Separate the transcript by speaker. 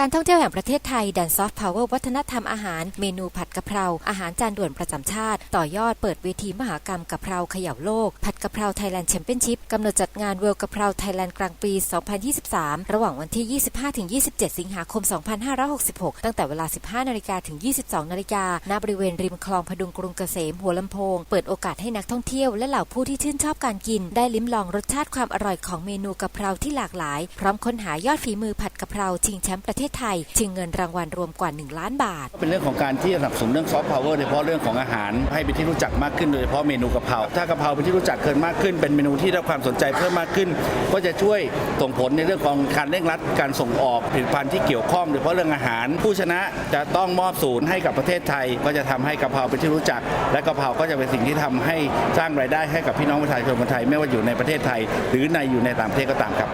Speaker 1: การท่องเที่ยวแห่งประเทศไทยดันซอฟต์พาวเวอร์วัฒนธรรมอาหาร เมนูผัดกะเพรา อาหารจานด่วนประจำชาติ ต่อยอดเปิดเวทีมหากรรมกะเพราเขย่าโลก ผัดกะเพราไทยแลนด์แชมเปี้ยนชิพกำหนดจัดงานเวิลด์กะเพราไทยแลนด์กลางปี 2023 ระหว่างวันที่ 25-27 สิงหาคม 2566 ตั้งแต่เวลา 15 นาฬิกาถึง 22 นาฬิกาณบริเวณริมคลองพดุงกรุงเกษมหัวลำโพง เปิดโอกาสให้นักท่องเที่ยวและเหล่าผู้ที่ชื่นชอบการกิน ได้ลิ้มลองรสชาติความอร่อยของเมนูกะเพราที่หลากหลาย พร้อมค้นหายอดฝีมือผัดกะเพราชิงแชมป์ประเทศไทยชิงเงินรางวัลรวมกว่า 1 ล้านบาท
Speaker 2: เป็นเรื่องของการที่สนับสนุนเรื่องซอฟต์พาวเวอร์โดยเฉพาะเรื่องของอาหารให้เป็นที่รู้จักมากขึ้นโดยเฉพาะเมนูกะเพราถ้ากะเพราเป็นที่รู้จักเกินมากขึ้น เป็นเมนูที่ได้ความสนใจเพิ่มมากขึ้น ก็จะช่วยส่งผลในเรื่องของการเร่งรัดการส่งออกผลิตภัณฑ์ที่เกี่ยวข้องโดยเฉพาะเรื่องอาหาร ผู้ชนะจะต้องมอบศูนย์ให้กับประเทศไทย ก็จะทำให้กะเพราเป็นที่รู้จัก และกะเพราก็จะเป็นสิ่งที่ทำให้สร้างรายได้ให้กับพี่น้องประชาชนคนไทยไม่ว่าอยู่ในประเทศไทย หรือในอยู่ในต่างประเทศก็ตามครับ